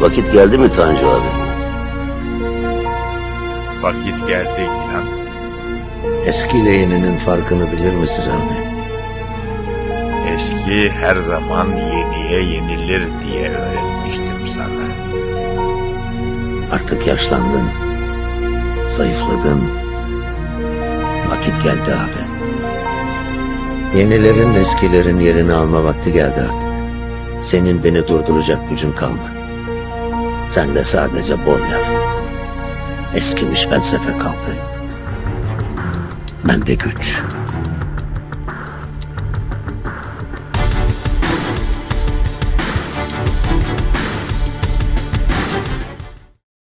Vakit geldi mi Tanju abi? Vakit geldi inan. Eskiyle yeninin farkını bilir misin abi? Eski her zaman yeniye yenilir diye öğretmiştim sana. Artık yaşlandın. Zayıfladın. Vakit geldi abi. Yenilerin eskilerin yerini alma vakti geldi artık. Senin beni durduracak gücün kalmadı. Sen de sadece bol laf. Eskimiş felsefe kaldı. Ben de güç.